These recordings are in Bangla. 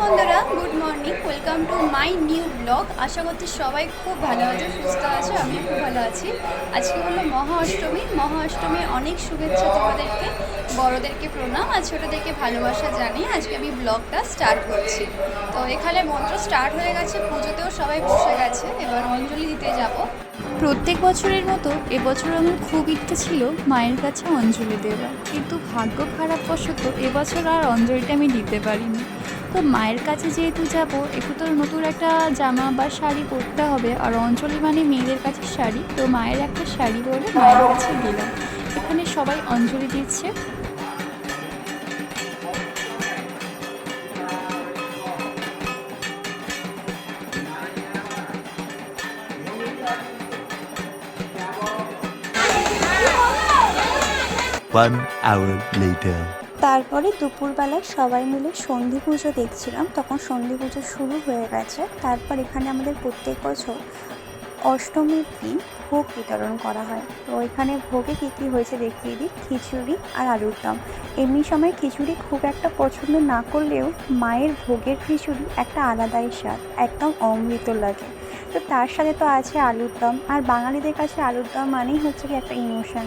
বন্ধুরা good morning welcome to my new vlog আশা করছি সবাই খুব ভালো আছে, সুস্থ আছে, আমিও খুব ভালো আছি। আজকে হলো মহা অষ্টমী মহা অষ্টমীর অনেক শুভেচ্ছা তোমাদেরকে, বড়োদেরকে প্রণাম আর ছোটোদেরকে ভালোবাসা জানিয়ে আজকে আমি ব্লগটা স্টার্ট করছি। তো এখানে মন্ত্র স্টার্ট হয়ে গেছে, পুজোতেও সবাই বসে গেছে, এবার অঞ্জলি দিতে যাব। প্রত্যেক বছরের মতো এবছর আমার খুব ইচ্ছে ছিল মায়ের কাছে অঞ্জলি দেওয়ার, কিন্তু ভাগ্য খারাপ বশত এবছর আর অঞ্জলিটা আমি দিতে পারিনি। তো মায়ের কাছে যেহেতু যাব, একটু তো নতুন একটা জামা বা শাড়ি পরতে হবে। আর অঞ্জলি মানে মেয়েদের কাছে শাড়ি। তো মায়ের একটা শাড়ি পরে মায়ের কাছে গেলাম। এখানে সবাই অঞ্জলি দিচ্ছে। One hour later. তারপরে দুপুরবেলায় সবাই মিলে সন্ধি পুজো দেখছিলাম, তখন সন্ধি পুজো শুরু হয়ে গেছে। তারপর এখানে আমাদের প্রত্যেক বছর অষ্টমীর দিন ভোগ বিতরণ করা হয়। তো এখানে ভোগে কী কী হয়েছে দেখিয়ে দিই, খিচুড়ি আর আলুর দম। এমনি সময় খিচুড়ি খুব একটা পছন্দ না করলেও মায়ের ভোগের খিচুড়ি একটা আলাদাই স্বাদ, একদম অমৃত লাগে। তো তার সাথে তো আছে আলুর দম, আর বাঙালিদের কাছে আলুর দম মানেই হচ্ছে কি একটা ইমোশন।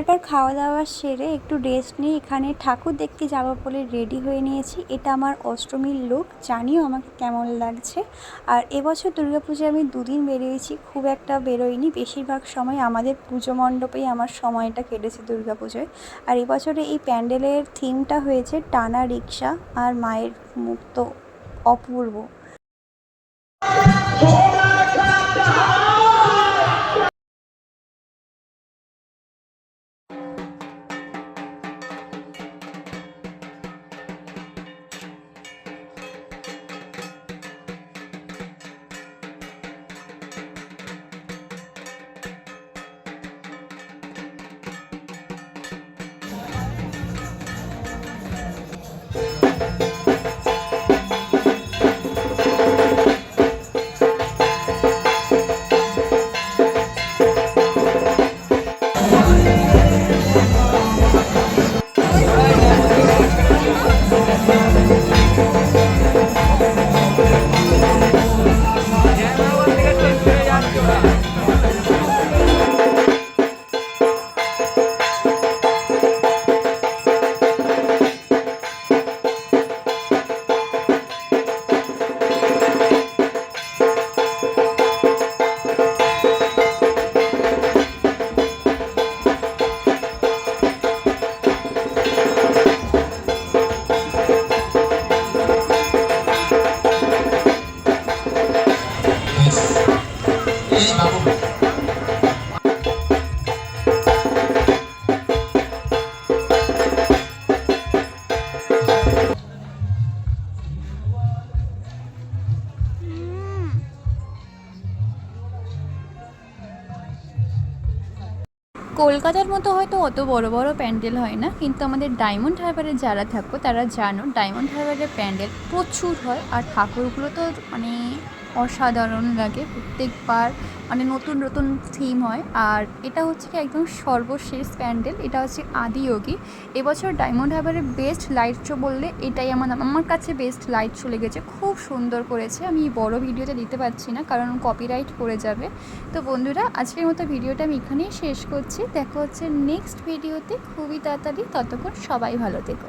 তারপর খাওয়া দাওয়া সেরে একটু রেস্ট নিয়ে এখানে ঠাকুর দেখতে যাব বলে রেডি হয়ে নিয়েছি। এটা আমার অষ্টমীর লুক জানিও আমাকে কেমন লাগছে। আর এবছর দুর্গাপুজোয় আমি দুদিন বেরিয়েছি, খুব একটা বেরোইনি। বেশিরভাগ সময় আমাদের পুজো মণ্ডপেই আমার সময়টা কেটেছে দুর্গাপুজোয়। আর এবছরে এই প্যান্ডেলের থিমটা হয়েছে টানা রিক্সা আর মায়ের মুক্ত অপূর্ব। কলকাতার মতো হয়তো অত বড় বড় প্যান্ডেল হয় না, কিন্তু আমাদের ডায়মন্ড হারবারে যারা থাকো তারা জানো, ডায়মন্ড হারবারের প্যান্ডেল প্রচুর হয় আর ঠাকুরগুলো তো মানে অসাধারণ লাগে প্রত্যেকবার। মানে নতুন নতুন থিম হয়। আর এটা হচ্ছে কি একদম সর্বশেষ প্যান্ডেল। এটা হচ্ছে আদিয়োগী এবছর ডায়মন্ড হারবারের বেস্ট লাইট শো বললে এটাই আমার আমার কাছে বেস্ট লাইট শো লেগেছে। খুব সুন্দর করেছে। আমি বড় ভিডিওতে দিতে পারছি না, কারণ কপিরাইট পড়ে যাবে। তো বন্ধুরা, আজকের মতো ভিডিওটা আমি এখানেই শেষ করছি। দেখা হচ্ছে নেক্সট ভিডিওতে খুবই তাড়াতাড়ি। ততক্ষণ সবাই ভালো থেকো।